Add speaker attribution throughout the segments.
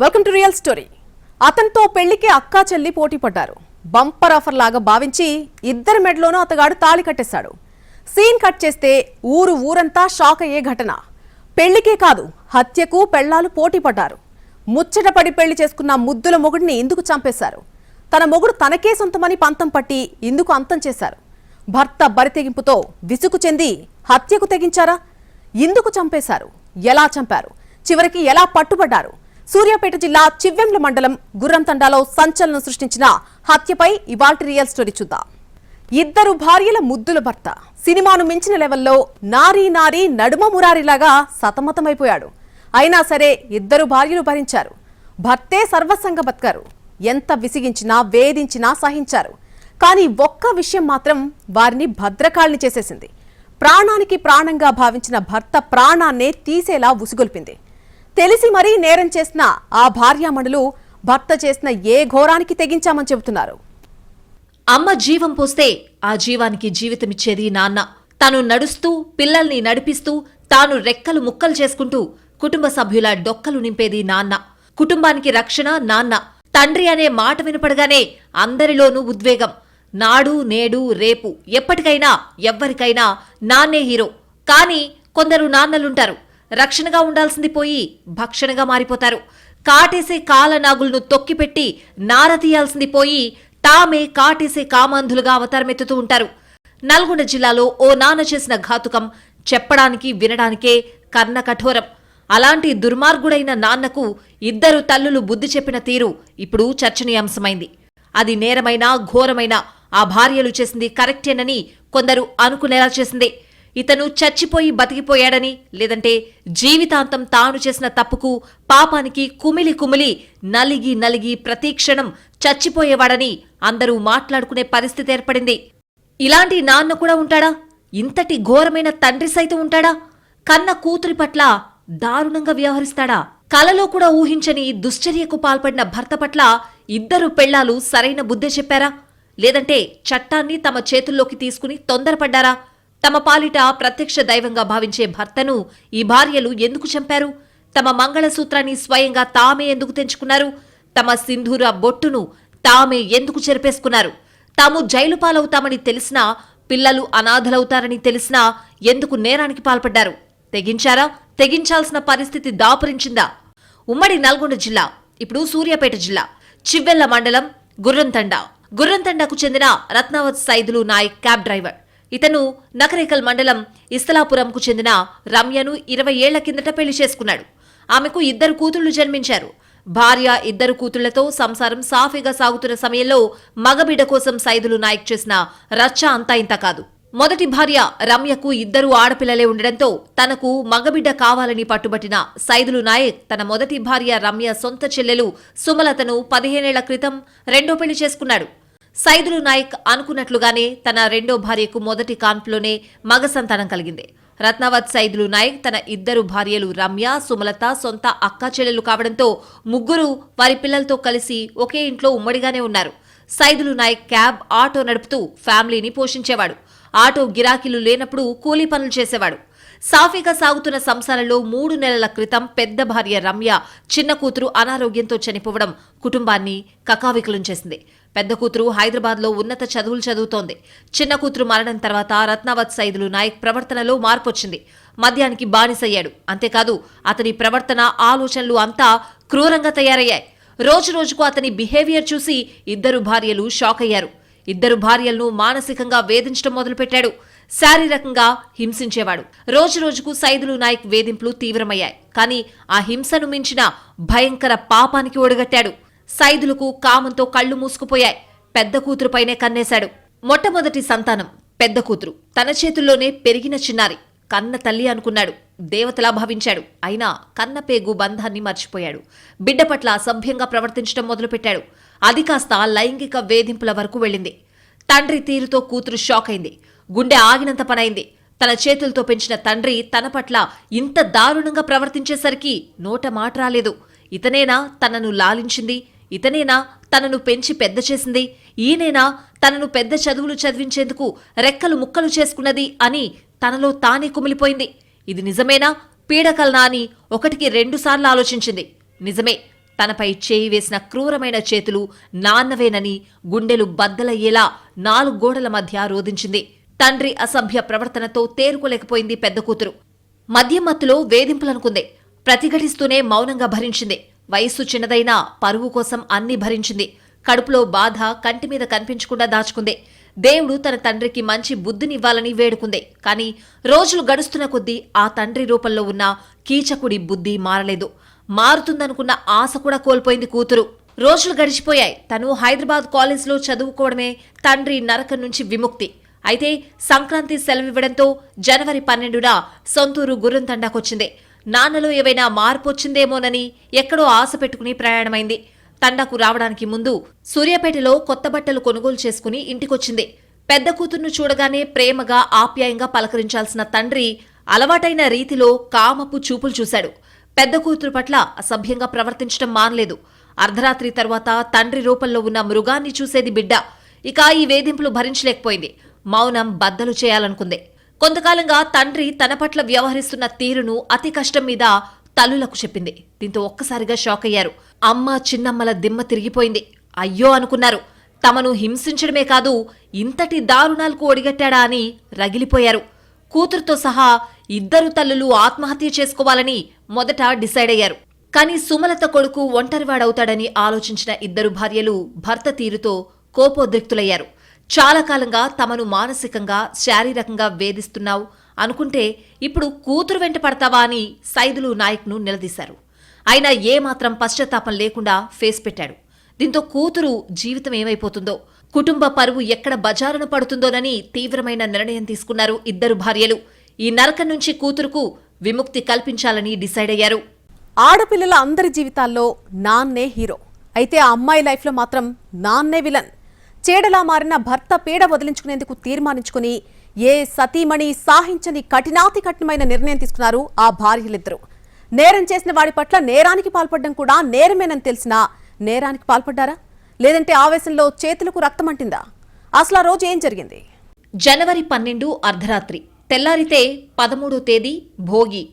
Speaker 1: Welcome to real story అతనితో పెళ్ళికి అక్కా చెల్లి పోటీ పడ్డారు బంపర్ ఆఫర్ లాగా భావించి ఇద్దరి మెడలోనూ అతగాడు తాళి కట్టేశాడు. సీన్ కట్ చేస్తే ఊరు ఊరంతా షాక్ అయ్యే ఘటన. పెళ్ళికే కాదు హత్యకు పెళ్ళాలు పోటీ పడ్డారు ముచ్చట పడి పెళ్ళి చేసుకున్న ముద్దుల మొగుడిని ఇందుకు చంపేశారు. తన మొగుడు తనకే సొంతమని పంతం పట్టి ఇందుకు అంతం చేశారు. భర్త బరితెగింపుతో విసుగు చెంది హత్యకు తెగించారా? ఇందుకు చంపేశారు. ఎలా చంపారు? చివరికి ఎలా పట్టుబడ్డారు? సూర్యాపేట జిల్లా చివ్వెంల మండలం గుర్రంతండాలో సంచలనం సృష్టించిన హత్యపై ఇవాల్టి రియల్ స్టోరీ చూద్దాం. ఇద్దరు భార్యల ముద్దుల భర్త. సినిమాను మించిన లెవెల్లో నారీ నారీ నడుమ మురారిలాగా సతమతమైపోయాడు. అయినా సరే ఇద్దరు భార్యలు భరించారు. భర్తే సర్వసంగ బతకారు. ఎంత విసిగించినా వేధించినా సహించారు. కానీ ఒక్క విషయం మాత్రం వారిని భద్రకాళిని చేసేసింది. ప్రాణానికి ప్రాణంగా భావించిన భర్త ప్రాణాన్నే తీసేలా ఉసిగొల్పింది. తెలిసి మరీ నేరం చేసిన ఆ భార్యామణులు భర్త చేసిన ఏ ఘోరానికి తెగించామని చెబుతున్నారు.
Speaker 2: అమ్మ జీవం పోస్తే ఆ జీవానికి జీవితమిచ్చేది నాన్న. తను నడుస్తూ పిల్లల్ని నడిపిస్తూ తాను రెక్కలు ముక్కలు చేసుకుంటూ కుటుంబ సభ్యుల డొక్కలు నింపేది నాన్న. కుటుంబానికి రక్షణ నాన్న. తండ్రి అనే మాట వినపడగానే అందరిలోనూ ఉద్వేగం. నాడు నేడు రేపు ఎప్పటికైనా ఎవ్వరికైనా నాన్నే హీరో. కానీ కొందరు నాన్నలుంటారు. రక్షణగా ఉండాల్సింది పోయి భక్షణగా మారిపోతారు. కాటేసే కాలనాగులను తొక్కిపెట్టి నారతీయాల్సింది పోయి తామే కాటేసే కామాంధులుగా అవతారమెత్తుతూ ఉంటారు. నల్గొండ జిల్లాలో ఓ నాన్న చేసిన ఘాతుకం చెప్పడానికి వినడానికే కర్ణ కఠోరం. అలాంటి దుర్మార్గుడైన నాన్నకు ఇద్దరు తల్లులు బుద్ధి చెప్పిన తీరు ఇప్పుడు చర్చనీయాంశమైంది. అది నేరమైనా ఘోరమైనా ఆ భార్యలు చేసింది కరెక్టేనని కొందరు అనుకునేలా చేసింది. ఇతను చచ్చిపోయి బతికిపోయాడని లేదంటే జీవితాంతం తాను చేసిన తప్పుకు పాపానికి కుమిలి కుమిలి నలిగి నలిగి ప్రతీక్షణం చచ్చిపోయేవాడని అందరూ మాట్లాడుకునే పరిస్థితి ఏర్పడింది. ఇలాంటి నాన్న కూడా ఉంటాడా? ఇంతటి ఘోరమైన తండ్రి సైతం ఉంటాడా? కన్న కూతురి పట్ల దారుణంగా వ్యవహరిస్తాడా? కలలో కూడా ఊహించని దుశ్చర్యకు పాల్పడిన భర్త పట్ల ఇద్దరు పెళ్ళాలు సరైన బుద్ధి చెప్పారా? లేదంటే చట్టాన్ని తమ చేతుల్లోకి తీసుకుని తొందరపడ్డారా? తమ పాలిట ప్రత్యక్ష దైవంగా భావించే భర్తను ఈ భార్యలు ఎందుకు చంపారు? తమ మంగళసూత్రాన్ని స్వయంగా తామే ఎందుకు తెంచుకున్నారు? తమ సింధూర బొట్టును తామే ఎందుకు చెరిపేసుకున్నారు? తాము జైలు పాలవుతామని తెలిసినా పిల్లలు అనాథలవుతారని తెలిసినా ఎందుకు నేరానికి పాల్పడ్డారు? తెగించారా? తెగించాల్సిన పరిస్థితి దాపురించిందా? ఉమ్మడి నల్గొండ జిల్లా ఇప్పుడు సూర్యాపేట జిల్లా చివ్వెల్ల మండలం గుర్రంతండ. గుర్రంతండకు చెందిన రత్నావత్ సైదులు నాయక్ క్యాబ్ డ్రైవర్. ఇతను నకరేకల్ మండలం ఇస్తలాపురంకు చెందిన రమ్యను ఇరవై ఏళ్ళ కిందట పెళ్ళి చేసుకున్నాడు. ఆమెకు ఇద్దరు కూతుళ్ళు జన్మించారు. భార్య ఇద్దరు కూతుళ్ళతో సంసారం సాఫీగా సాగుతున్న సమయంలో మగబిడ్డ కోసం సైదులు నాయక్ చేసిన రచ్చ అంతా ఇంత కాదు. మొదటి భార్య రమ్యకు ఇద్దరు ఆడపిల్లలే ఉండడంతో తనకు మగబిడ్డ కావాలని పట్టుబట్టిన సైదులు నాయక్ తన మొదటి భార్య రమ్య సొంత చెల్లెలు సుమలతను పదిహేనేళ్ళ క్రితం రెండో పెళ్ళి చేసుకున్నాడు. సైదులు నాయక్ అనుకున్నట్లుగానే తన రెండో భార్యకు మొదటి కాన్పులోనే మగ సంతానం కలిగింది. రత్నావత్ సైదులు నాయక్ తన ఇద్దరు భార్యలు రమ్య సుమలత సొంత అక్క చెల్లెలు కావడంతో ముగ్గురు వారి పిల్లలతో కలిసి ఒకే ఇంట్లో ఉమ్మడిగానే ఉన్నారు. సైదులు నాయక్ క్యాబ్ ఆటో నడుపుతూ ఫ్యామిలీని పోషించేవాడు. ఆటో గిరాకీలు లేనప్పుడు కూలీ పనులు చేసేవాడు. సాఫీగా సాగుతున్న సంసారంలో మూడు నెలల క్రితం పెద్ద భార్య రమ్య చిన్న కూతురు అనారోగ్యంతో చనిపోవడం కుటుంబాన్ని కకావికలం చేసింది. పెద్ద కూతురు హైదరాబాద్లో ఉన్నత చదువులు చదువుతోంది. చిన్న కూతురు మరణం తర్వాత రత్నావత్ సైదులు నాయక్ ప్రవర్తనలో మార్పొచ్చింది. మద్యానికి బానిసయ్యాడు. అంతేకాదు అతని ప్రవర్తన ఆలోచనలు అంతా క్రూరంగా తయారయ్యాయి. రోజు రోజుకు అతని బిహేవియర్ చూసి ఇద్దరు భార్యలు షాక్ అయ్యారు ఇద్దరు భార్యలను మానసికంగా వేధించడం మొదలుపెట్టాడు. శారీరకంగా హింసించేవాడు. రోజు రోజుకు సైదులు నాయక్ వేధింపులు తీవ్రమయ్యాయి. కానీ ఆ హింసను మించిన భయంకర పాపానికి ఒడగట్టాడు. సైదులకు కామంతో కళ్ళు మూసుకుపోయాయి. పెద్ద కూతురుపైనే కన్నేశాడు. మొట్టమొదటి సంతానం పెద్ద కూతురు. తన చేతుల్లోనే పెరిగిన చిన్నారి. కన్న తల్లి అనుకున్నాడు. దేవతలా భావించాడు. అయినా కన్న పేగు బంధాన్ని మర్చిపోయాడు. బిడ్డ పట్ల అసభ్యంగా ప్రవర్తించడం మొదలుపెట్టాడు. అది కాస్త లైంగిక వేధింపుల వరకు వెళ్ళింది. తండ్రి తీరుతో కూతురు షాక్ అయింది గుండె ఆగినంత పనైంది. తన చేతులతో పెంచిన తండ్రి తన పట్ల ఇంత దారుణంగా ప్రవర్తించేసరికి నోట మాట రాలేదు. ఇతనేనా తనను లాలించింది? ఇతనేనా తనను పెంచి పెద్ద చేసింది? ఈయనేనా తనను పెద్ద చదువులు చదివించేందుకు రెక్కలు ముక్కలు చేసుకున్నది అని తనలో తానే కుమిలిపోయింది. ఇది నిజమేనా? పీడకలనా అని ఒకటికి రెండుసార్లు ఆలోచించింది. నిజమే తనపై చేయి వేసిన క్రూరమైన చేతులు నాన్నవేనని గుండెలు బద్దలయ్యేలా నాలుగు గోడల మధ్య రోధించింది. తండ్రి అసభ్య ప్రవర్తనతో తేరుకోలేకపోయింది పెద్ద కూతురు. మద్యమత్తులో వేధింపులనుకుంది. ప్రతిఘటిస్తూనే మౌనంగా భరించింది. వయస్సు చిన్నదైనా పరువు కోసం అన్ని భరించింది. కడుపులో బాధ కంటి మీద కనిపించకుండా దాచుకుంది. దేవుడు తన తండ్రికి మంచి బుద్ధినివ్వాలని వేడుకుంది. కానీ రోజులు గడుస్తున్న కొద్దీ ఆ తండ్రి రూపంలో ఉన్న కీచకుడి బుద్ధి మారలేదు. మారుతుందనుకున్న ఆశ కూడా కోల్పోయింది కూతురు. రోజులు గడిచిపోయాయి. తను హైదరాబాద్ కాలేజ్లో చదువుకోవడమే తండ్రి నరకం నుంచి విముక్తి. అయితే సంక్రాంతి సెలవివ్వడంతో జనవరి పన్నెండున సొంతూరు గుర్రంతండాకొచ్చింది. నాన్నలో ఏవైనా మార్పు వచ్చిందేమోనని ఎక్కడో ఆశ పెట్టుకుని ప్రయాణమైంది. తండాకు రావడానికి ముందు సూర్యాపేటలో కొత్త బట్టలు కొనుగోలు చేసుకుని ఇంటికొచ్చింది. పెద్ద కూతుర్ను చూడగానే ప్రేమగా ఆప్యాయంగా పలకరించాల్సిన తండ్రి అలవాటైన రీతిలో కామపు చూపులు చూశాడు. పెద్ద కూతురు పట్ల అసభ్యంగా ప్రవర్తించడం మానలేదు. అర్ధరాత్రి తర్వాత తండ్రి రూపంలో ఉన్న మృగాన్ని చూసేది బిడ్డ. ఇక ఈ వేధింపులు భరించలేకపోయింది. మౌనం బద్దలు చేయాలనుకుంది. కొంతకాలంగా తండ్రి తన పట్ల వ్యవహరిస్తున్న తీరును అతి కష్టం మీద తల్లులకు చెప్పింది. దీంతో ఒక్కసారిగా షాక్ అయ్యారు. అమ్మ చిన్నమ్మల దిమ్మ తిరిగిపోయింది. అయ్యో అనుకున్నారు. తమను హింసించడమే కాదు ఇంతటి దారుణాలకు ఒడిగట్టాడా అని రగిలిపోయారు. కూతురుతో సహా ఇద్దరు తల్లులు ఆత్మహత్య చేసుకోవాలని మొదట డిసైడ్ అయ్యారు. కానీ సుమలత కొడుకు ఒంటరివాడవుతాడని ఆలోచించిన ఇద్దరు భార్యలు భర్త తీరుతో కోపోద్రిక్తులయ్యారు. చాలా కాలంగా తమను మానసికంగా శారీరకంగా వేధిస్తున్నావు అనుకుంటే ఇప్పుడు కూతురు వెంట పడతావా అని సైదులు నాయక్ను నిలదీశారు. అయినా ఏమాత్రం పశ్చాత్తాపం లేకుండా ఫేస్ పెట్టాడు. దీంతో కూతురు జీవితం ఏమైపోతుందో కుటుంబ పరువు ఎక్కడ బజారున పడుతుందోనని తీవ్రమైన నిర్ణయం తీసుకున్నారు ఇద్దరు భార్యలు. ఈ నరకం నుంచి కూతురుకు విముక్తి కల్పించాలని డిసైడ్ అయ్యారు.
Speaker 1: ఆడపిల్లల అందరి జీవితాల్లో నాన్నే హీరో. అయితే ఆ అమ్మాయి లైఫ్లో మాత్రం నాన్నే విలన్. చేడలా మారిన భర్త పీడ వదిలించుకునేందుకు తీర్మానించుకుని ఏ సతీమణి సాహించని కఠినాతి కఠినమైన నిర్ణయం తీసుకున్నారు ఆ భార్యలిద్దరూ. నేరం చేసిన వాడి పట్ల నేరానికి పాల్పడడం కూడా నేరమేనని తెలిసినా నేరానికి పాల్పడ్డారా? లేదంటే ఆవేశంలో చేతులకు రక్తమంటిందా అసలు ఆ రోజు ఏం జరిగింది?
Speaker 2: జనవరి పన్నెండు అర్ధరాత్రి. తెల్లారితే పదమూడో తేదీ భోగి.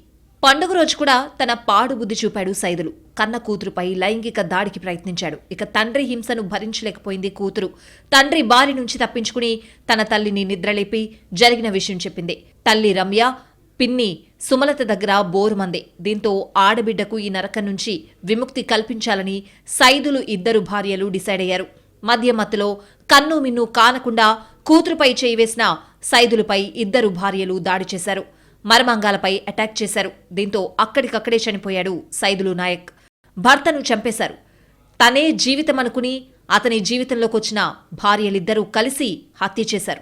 Speaker 2: పండుగ రోజు కూడా తన పాడు బుద్ధి చూపాడు సైదులు. కన్న కూతురుపై లైంగిక దాడికి ప్రయత్నించాడు. ఇక తండ్రి హింసను భరించలేకపోయింది కూతురు. తండ్రి బారి నుంచి తప్పించుకుని తన తల్లిని నిద్రలేపి జరిగిన విషయం చెప్పింది. తల్లి రమ్య పిన్ని సుమలత దగ్గర బోరుమంది. దీంతో ఆడబిడ్డకు ఈ నరకం నుంచి విముక్తి కల్పించాలని సైదులు ఇద్దరు భార్యలు డిసైడ్ అయ్యారు. మధ్యమత్తులో కన్ను మిన్ను కానకుండా కూతురుపై చేయివేసిన సైదులపై ఇద్దరు భార్యలు దాడి చేశారు. మరమంగాలపై అటాక్ చేశారు. దీంతో అక్కడికక్కడే చనిపోయాడు సైదులు నాయక్. భర్తను చంపేశారు. తనే జీవితం అనుకుని అతని జీవితంలోకి వచ్చిన భార్యలిద్దరూ కలిసి హత్య చేశారు.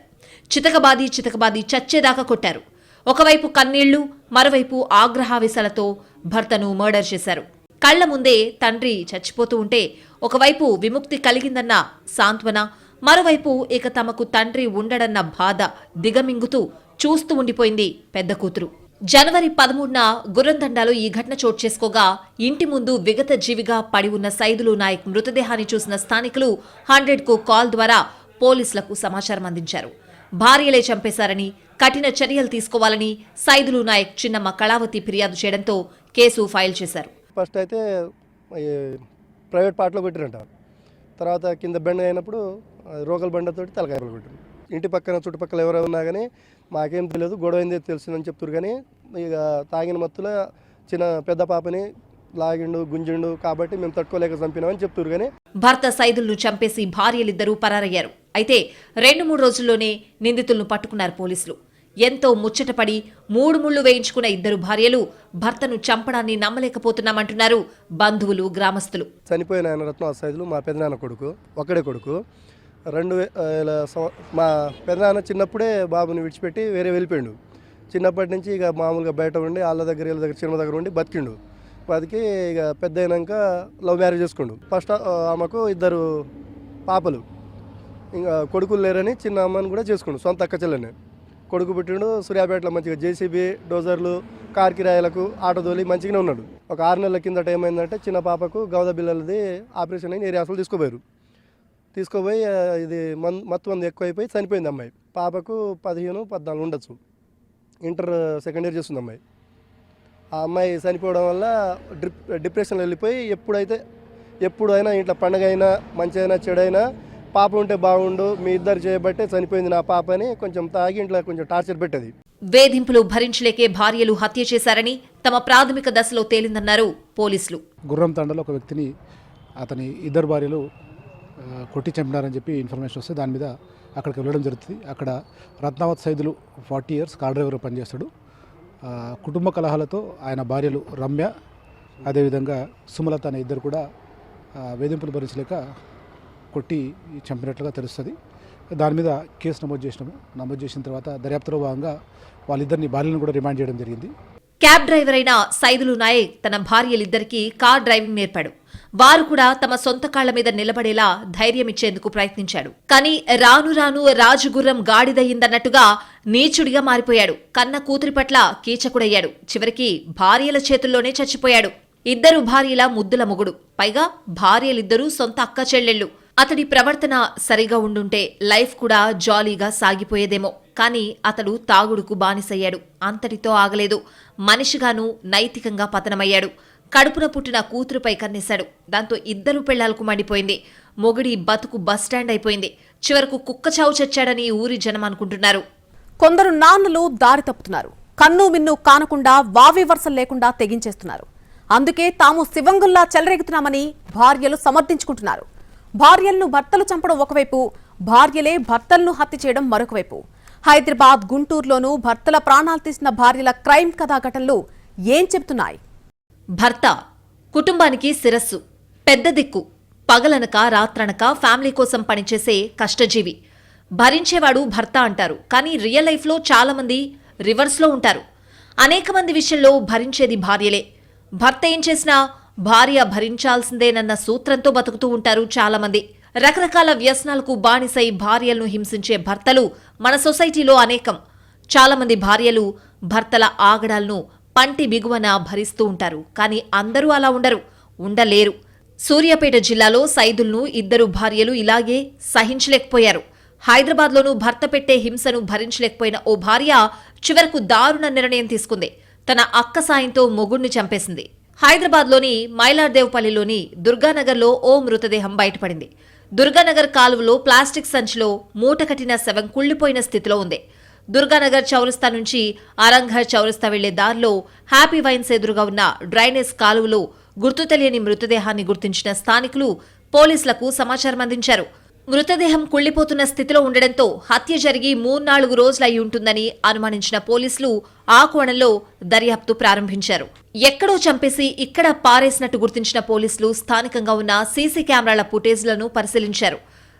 Speaker 2: చితకబాది చితకబాది చచ్చేదాకా కొట్టారు. ఒకవైపు కన్నీళ్ళు మరోవైపు ఆగ్రహావేశాలతో భర్తను మర్డర్ చేశారు. కళ్ళ ముందే తండ్రి చచ్చిపోతూ ఉంటే ఒకవైపు విముక్తి కలిగిందన్న సాంత్వన మరోవైపు ఇక తమకు తండ్రి ఉండడన్న బాధ దిగమింగుతూ చూస్తూ ఉండిపోయింది పెద్ద కూతురు. జనవరి పదమూడున గుర్రందండాలో ఈ ఘటన చోటు చేసుకోగా ఇంటి ముందు విగత జీవిగా పడి ఉన్న సైదులు నాయక్ మృతదేహాన్ని చూసిన స్థానికులు హండ్రెడ్కు కాల్ ద్వారా పోలీసులకు సమాచారం అందించారు. భార్యలే చంపేశారని కఠిన చర్యలు తీసుకోవాలని సైదులు నాయక్ చిన్నమ్మ కళావతి ఫిర్యాదు చేయడంతో కేసు ఫైల్ చేశారు.
Speaker 3: ఫస్ట్ అయితే ప్రైవేట్ పాటలో కొట్టిరంట తర్వాత కింద బెండ అయినప్పుడు రోగల రోకల్ బండతోటి తలకాయలు కొట్టారు ఇంటి పక్కన చుట్టుపక్కల ఎవరైనా ఉన్నా కానీ మాకేం తెలియదు గొడవ అయింది తెలిసిందని చెప్తున్నారు కానీ ఇక తాగిన మత్తులో చిన్న పెద్ద పాపని లాగిండు గుంజిండు కాబట్టి మేము తట్టుకోలేక చంపినామని చెప్తున్నారు కానీ
Speaker 2: భర్త సైదులను చంపేసి భార్యలిద్దరూ పరారయ్యారు. అయితే రెండు మూడు రోజుల్లోనే నిందితులను పట్టుకున్నారు పోలీసులు. ఎంతో ముచ్చటపడి మూడు ముళ్ళు వేయించుకున్న ఇద్దరు భార్యలు భర్తను చంపడాన్ని నమ్మలేకపోతున్నామంటున్నారు బంధువులు గ్రామస్తులు.
Speaker 3: చనిపోయిన ఆయన రత్న సైజులు మా పెదనాన్న కొడుకు ఒక్కడే కొడుకు. రెండు వేల మా పెదనాన్న చిన్నప్పుడే బాబుని విడిచిపెట్టి వేరే వెళ్ళిపోయిండు. చిన్నప్పటి నుంచి ఇక మామూలుగా బయట ఉండి వాళ్ళ దగ్గర వీళ్ళ దగ్గర చిన్న దగ్గర ఉండి బతికిండు. బతికి ఇక పెద్ద అయినాక లవ్ మ్యారేజ్ చేసుకుండు. ఫస్ట్ ఆమెకు ఇద్దరు పాపలు. ఇంకా కొడుకులు లేరని చిన్న అమ్మని కూడా చేసుకుండు సొంత అక్క చెల్లెని కొడుకు పుట్టిండు సూర్యాపేటలో మంచిగా జేసీబీ డోజర్లు కార్ కిరాయలకు ఆటో తోలి మంచిగానే ఉన్నాడు. ఒక ఆరు నెలల కిందట ఏమైందంటే చిన్న పాపకు గౌద బిల్లలది ఆపరేషన్ అయిన ఏరియాసులు తీసుకోపోయారు. తీసుకోపోయి ఇది మన్ మత్తు మంది ఎక్కువైపోయి చనిపోయింది అమ్మాయి. పాపకు పదిహేను పద్నాలుగు ఉండొచ్చు. ఇంటర్ సెకండ్ ఇయర్ చేస్తుంది అమ్మాయి. ఆ అమ్మాయి చనిపోవడం వల్ల డ్రిప్ డిప్రెషన్లో వెళ్ళిపోయి ఎప్పుడైతే ఎప్పుడు అయినా ఇంట్లో పండగ అయినా మంచి అయినా చెడైనా పాప ఉంటే బాగుండు మీ ఇద్దరు చేయబట్టే చనిపోయింది నా పాప అని కొంచెం తాగి ఇంట్లో కొంచెం టార్చర్ పెట్టేది.
Speaker 2: వేధింపులు భరించలేకే భార్యలు హత్య చేశారని తమ ప్రాథమిక దశలో తేలిందన్నారు పోలీసులు.
Speaker 4: గుర్రం తండలో ఒక వ్యక్తిని అతని ఇద్దరు భార్యలు కొట్టి చంపినారని చెప్పి ఇన్ఫర్మేషన్ వస్తే దాని మీద అక్కడికి వెళ్ళడం జరుగుతుంది. అక్కడ Ratnavath Saidulu forty years car driver పనిచేస్తాడు. కుటుంబ కలహాలతో ఆయన భార్యలు రమ్య అదేవిధంగా సుమలత అనే ఇద్దరు కూడా వేధింపులు భరించలేక కొట్టి చంపినట్లుగా తెలుస్తుంది. దాని మీద కేసు నమోదు చేసినాము. నమోదు చేసిన తర్వాత దర్యాప్తులో భాగంగా వాళ్ళిద్దరిని భార్యలను కూడా రిమాండ్ చేయడం జరిగింది.
Speaker 2: క్యాబ్ డ్రైవర్ అయిన సైదులు నాయక్ తన భార్యలిద్దరికీ కార్ డ్రైవింగ్ నేర్పాడు. వారు కూడా తమ సొంత కాళ్ళ మీద నిలబడేలా ధైర్యం ఇచ్చేందుకు ప్రయత్నించాడు. కానీ రాను రాను రాజుగుర్రం గాడిదయ్యిందన్నట్టుగా నీచుడిగా మారిపోయాడు. కన్న కూతురి పట్ల కీచకుడయ్యాడు. చివరికి భార్యల చేతుల్లోనే చచ్చిపోయాడు. ఇద్దరు భార్యల ముద్దుల మొగుడు. పైగా భార్యలిద్దరూ సొంత అక్క చెల్లెళ్ళు. అతడి ప్రవర్తన సరిగా ఉండుంటే లైఫ్ కూడా జాలీగా సాగిపోయేదేమో. కానీ అతడు తాగుడుకు బానిసయ్యాడు. అంతటితో ఆగలేదు. మనిషిగాను నైతికంగా పతనమయ్యాడు. కడుపున పుట్టిన కూతురుపై కన్నేశాడు. దాంతో ఇద్దరు పెళ్ళాలకు మండిపోయింది. మొగుడి బతుకు బస్టాండ్ అయిపోయింది. చివరకు కుక్క చావు చచ్చాడని ఊరి జనం అనుకుంటున్నారు.
Speaker 1: కొందరు నాన్నలు దారి తప్పుతున్నారు. కన్ను మిన్ను కానకుండా వావి వరుసలు లేకుండా తెగించేస్తున్నారు. అందుకే తాము శివంగుల్లా చెలరేగుతున్నామని భార్యలు సమర్థించుకుంటున్నారు. భార్యలను భర్తలు చంపడం ఒకవైపు భార్యలే భర్తలను హత్య చేయడం మరొకవైపు. హైదరాబాద్ గుంటూరులోనూ భర్తల ప్రాణాలు తీసిన భార్యల క్రైమ్ కథా ఘటనలు ఏం చెబుతున్నాయి?
Speaker 2: భర్త కుటుంబానికి శిరస్సు పెద్ద దిక్కు పగలనక రాత్రనక ఫ్యామిలీ కోసం పనిచేసే కష్టజీవి. భరించేవాడు భర్త అంటారు కానీ రియల్ లైఫ్లో చాలామంది రివర్స్లో ఉంటారు. అనేక మంది విషయంలో భరించేది భార్యలే. భర్త ఏం చేసినా భార్య భరించాల్సిందేనన్న సూత్రంతో బతుకుతూ ఉంటారు చాలామంది. రకరకాల వ్యసనాలకు బానిసై భార్యలను హింసించే భర్తలు మన సొసైటీలో అనేకం. చాలామంది భార్యలు భర్తల ఆగడాలను పంటి బిగువన భరిస్తూ ఉంటారు. కానీ అందరూ అలా ఉండరు ఉండలేరు. సూర్యాపేట జిల్లాలో సైదుల్ను ఇద్దరు భార్యలు ఇలాగే సహించలేకపోయారు. హైదరాబాద్లోనూ భర్త పెట్టే హింసను భరించలేకపోయిన ఓ భార్య చివరకు దారుణ నిర్ణయం తీసుకుంది. తన అక్క సాయంతో మొగుణ్ణి చంపేసింది. హైదరాబాద్లోని మైలార్దేవ్పల్లిలోని దుర్గానగర్లో ఓ మృతదేహం బయటపడింది. దుర్గానగర్ కాలువలో ప్లాస్టిక్ సంచిలో మూట కట్టిన శవం కుళ్ళిపోయిన స్థితిలో ఉంది. దుర్గానగర్ చౌరస్తా నుంచి అరంఘర్ చౌరస్తా వెళ్ళే దారిలో హ్యాపీ వైన్స్ ఎదురుగా ఉన్న డ్రైనేజ్ కాలువలో గుర్తు తెలియని మృతదేహాన్ని గుర్తించిన స్థానికులు పోలీసులకు సమాచారం అందించారు. మృతదేహం కుళ్ళిపోతున్న స్థితిలో ఉండడంతో హత్య జరిగి మూర్నాలుగు రోజులు అయి ఉంటుందని అనుమానించిన పోలీసులు ఆ కోణంలో దర్యాప్తు ప్రారంభించారు. ఎక్కడో చంపేసి ఇక్కడ పారేసినట్టు గుర్తించిన పోలీసులు స్థానికంగా ఉన్న సీసీ కెమెరాల ఫుటేజ్లను పరిశీలించారు.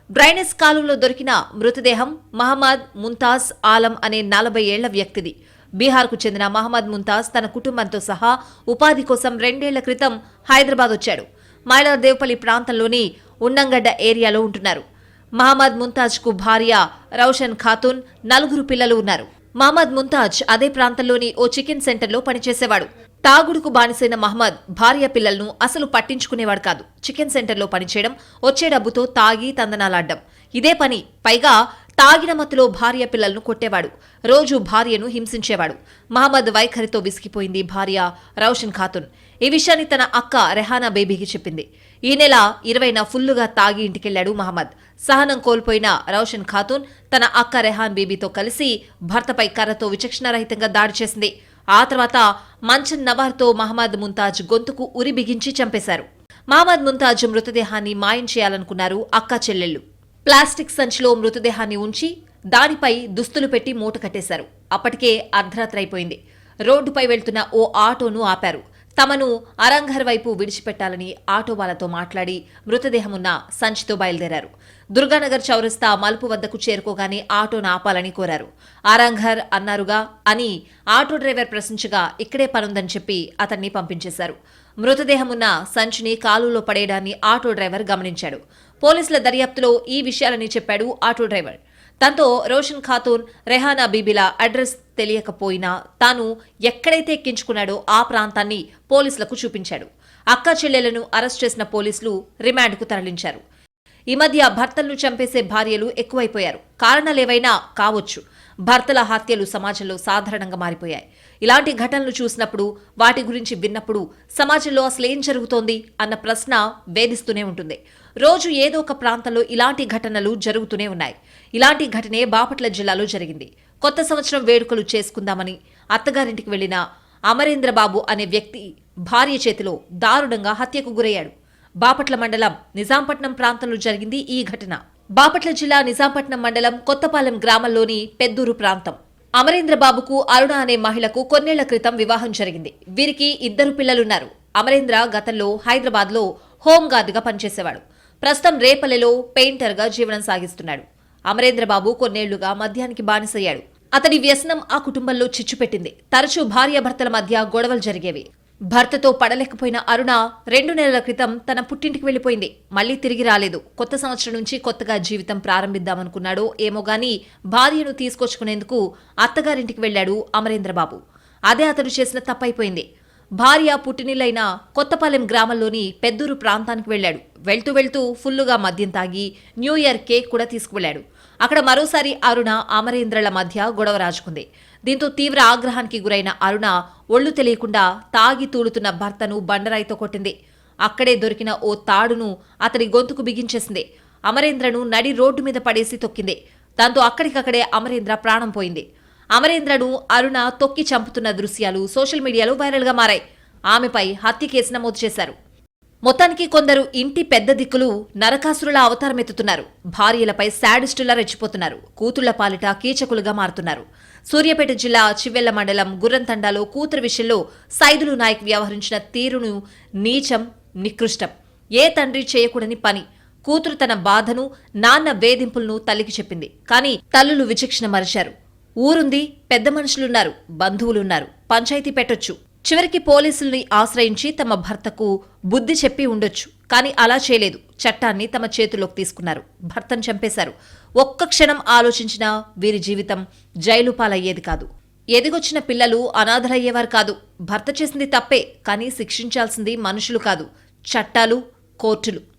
Speaker 2: డ్రైనేజ్ కాలువలో దొరికిన మృతదేహం మహమ్మద్ ముంతాజ్ ఆలం అనే నలభై ఏళ్ళ వ్యక్తిది. బీహార్కు చెందిన మహమ్మద్ ముంతాజ్ తన కుటుంబంతో సహా ఉపాధి కోసం రెండేళ్ళ క్రితం హైదరాబాద్ వచ్చాడు. మైలాదేవపల్లి ప్రాంతంలోని ఉన్నంగడ్డ ఏరియాలో ఉంటున్నారు. మహమ్మద్ ముంతాజ్కు భార్య రౌషన్ ఖాతున్ నలుగురు పిల్లలు ఉన్నారు. మహమ్మద్ ముంతాజ్ అదే ప్రాంతంలోని ఓ చికెన్ సెంటర్లో పనిచేసేవాడు. తాగుడుకు బానిసైన మహమ్మద్ భార్య పిల్లలను అసలు పట్టించుకునేవాడు కాదు. చికెన్ సెంటర్లో పనిచేయడం వచ్చే డబ్బుతో తాగి తందనాలాడ్డం. ఇదే పని పైగా తాగిన మత్తులో భార్య పిల్లలను కొట్టేవాడు. రోజు భార్యను హింసించేవాడు. మహమ్మద్ వైఖరితో విసిగిపోయింది భార్య రౌషన్ ఖాతున్. ఈ విషయాన్ని తన అక్క రెహానా బేబీకి చెప్పింది. ఈ నెల ఇరవైన ఫుల్లుగా తాగి ఇంటికెళ్ళాడు మహమ్మద్. సహనం కోల్పోయిన రౌషన్ ఖాతున్ తన అక్క రెహాన్ బేబీతో కలిసి భర్తపై కర్రతో విచక్షణారహితంగా దాడి చేసింది. ఆ తర్వాత మంచన్ నవార్తో మహమ్మద్ ముంతాజ్ గొంతుకు ఉరి బిగించి చంపేశారు. మహమ్మద్ ముంతాజ్ మృతదేహాన్ని మాయం చేయాలనుకున్నారు అక్క చెల్లెళ్ళు. ప్లాస్టిక్ సంచిలో మృతదేహాన్ని ఉంచి దానిపై దుస్తులు పెట్టి మూట కట్టేశారు. అప్పటికే అర్ధరాత్రి అయిపోయింది. రోడ్డుపై వెళ్తున్న ఓ ఆటోను ఆపారు. తమను అరంఘర్ వైపు విడిచిపెట్టాలని ఆటో వాళ్ళతో మాట్లాడి మృతదేహమున్న సంచితో బయలుదేరారు. దుర్గానగర్ చౌరస్తా మలుపు వద్దకు చేరుకోగానే ఆటోను ఆపాలని కోరారు. ఆరంఘర్ అన్నారుగా అని ఆటో డ్రైవర్ ప్రశ్నించగా ఇక్కడే పనుందని చెప్పి అతన్ని పంపించేశారు. మృతదేహమున్న సంచిని కాలువలో పడేయడాన్ని ఆటో డ్రైవర్ గమనించాడు. పోలీసుల దర్యాప్తులో ఈ విషయాలని చెప్పాడు ఆటో డ్రైవర్. తనతో రోషన్ ఖాతూన్ రెహానా బీబీల అడ్రస్ తెలియకపోయినా తాను ఎక్కడైతే ఎక్కించుకున్నాడో ఆ ప్రాంతాన్ని పోలీసులకు చూపించాడు. అక్క చెల్లెలను అరెస్ట్ చేసిన పోలీసులు రిమాండ్కు తరలించారు. ఈ మధ్య భర్తలను చంపేసే భార్యలు ఎక్కువైపోయారు. కారణాలేవైనా కావచ్చు. భర్తల హత్యలు సమాజంలో సాధారణంగా మారిపోయాయి. ఇలాంటి ఘటనలు చూసినప్పుడు వాటి గురించి విన్నప్పుడు సమాజంలో అసలేం జరుగుతోంది అన్న ప్రశ్న వేధిస్తూనే ఉంటుంది. రోజు ఏదో ఒక ప్రాంతంలో ఇలాంటి ఘటనలు జరుగుతూనే ఉన్నాయి. ఇలాంటి ఘటనే బాపట్ల జిల్లాలో జరిగింది. కొత్త సంవత్సరం వేడుకలు చేసుకుందామని అత్తగారింటికి వెళ్ళిన అమరేంద్రబాబు అనే వ్యక్తి భార్య చేతిలో దారుణంగా హత్యకు గురయ్యాడు. బాపట్ల మండలం నిజాంపట్నం ప్రాంతంలో జరిగింది ఈ ఘటన. బాపట్ల జిల్లా నిజాంపట్నం మండలం కొత్తపాలెం గ్రామంలోని పెద్దూరు ప్రాంతం. అమరేంద్రబాబుకు అరుణ అనే మహిళకు కొన్నేళ్ళ క్రితం వివాహం జరిగింది. వీరికి ఇద్దరు పిల్లలున్నారు. అమరేంద్ర గతంలో హైదరాబాద్లో హోంగార్డుగా పనిచేసేవాడు. ప్రస్తుతం రేపల్లెలో పెయింటర్గా జీవనం సాగిస్తున్నాడు. అమరేంద్రబాబు కొన్నేళ్ళుగా మద్యానికి బానిసయ్యాడు. అతడి వ్యసనం ఆ కుటుంబంలో చిచ్చుపెట్టింది తరచూ భార్యాభర్తల మధ్య గొడవలు జరిగేవి. భర్తతో పడలేకపోయిన అరుణ రెండు నెలల క్రితం తన పుట్టింటికి వెళ్ళిపోయింది మళ్ళీ తిరిగి రాలేదు. కొత్త సంవత్సరం నుంచి కొత్తగా జీవితం ప్రారంభిద్దామనుకున్నాడో ఏమో గాని భార్యను తీసుకొచ్చుకునేందుకు అత్తగారింటికి వెళ్ళాడు అమరేంద్రబాబు. అదే అతడు చేసిన తప్పైపోయింది. భార్య పుట్టినిల్లైన కొత్తపాలెం గ్రామంలోని పెద్దూరు ప్రాంతానికి వెళ్ళాడు వెళ్తూ వెళ్తూ ఫుల్లుగా మద్యం తాగి న్యూ ఇయర్ కేక్ కూడా తీసుకువెళ్ళాడు అక్కడ మరోసారి అరుణ అమరేంద్రల మధ్య గొడవ రాజుకుంది. దీంతో తీవ్ర ఆగ్రహానికి గురైన అరుణ ఒళ్ళు తెలియకుండా తాగి తూలుతున్న భర్తను బండరాయితో కొట్టింది. అక్కడే దొరికిన ఓ తాడును అతడి గొంతుకు బిగించేసింది. అమరేంద్రను నడి రోడ్డు మీద పడేసి తొక్కింది. దాంతో అక్కడికక్కడే అమరేంద్ర ప్రాణం పోయింది. అమరేంద్రను అరుణ తొక్కి చంపుతున్న దృశ్యాలు సోషల్ మీడియాలో వైరల్గా మారాయి. ఆమెపై హత్య కేసు నమోదు చేశారు. మొత్తానికి కొందరు ఇంటి పెద్ద దిక్కులు నరకాసురుల అవతారమెత్తుతున్నారు భార్యలపై శాడిస్టులా రెచ్చిపోతున్నారు. కూతుళ్ళ పాలిట కీచకులుగా మారుతున్నారు. సూర్యాపేట జిల్లా చివ్వెళ్ళ మండలం గుర్రంతండాలో కూతురు విషయంలో సైదులు నాయక్ వ్యవహరించిన తీరును నీచం నికృష్టం. ఏ తండ్రి చేయకూడని పని? కూతురు తన బాధను నాన్న వేధింపులను తల్లికి చెప్పింది. కానీ తల్లులు విచక్షణ మరిచారు. ఊరుంది పెద్ద మనుషులున్నారు బంధువులున్నారు. పంచాయతీ పెట్టొచ్చు. చివరికి పోలీసుల్ని ఆశ్రయించి తమ భర్తకు బుద్ధి చెప్పి ఉండొచ్చు. కానీ అలా చేయలేదు. చట్టాన్ని తమ చేతిలోకి తీసుకున్నారు. భర్తను చంపేశారు. ఒక్క క్షణం ఆలోచించినా వీరి జీవితం జైలు పాలయ్యేది కాదు. ఎదిగొచ్చిన పిల్లలు అనాథలయ్యేవారు కాదు. భర్త చేసింది తప్పే కానీ శిక్షించాల్సింది మనుషులు కాదు. చట్టాలు కోర్టులు.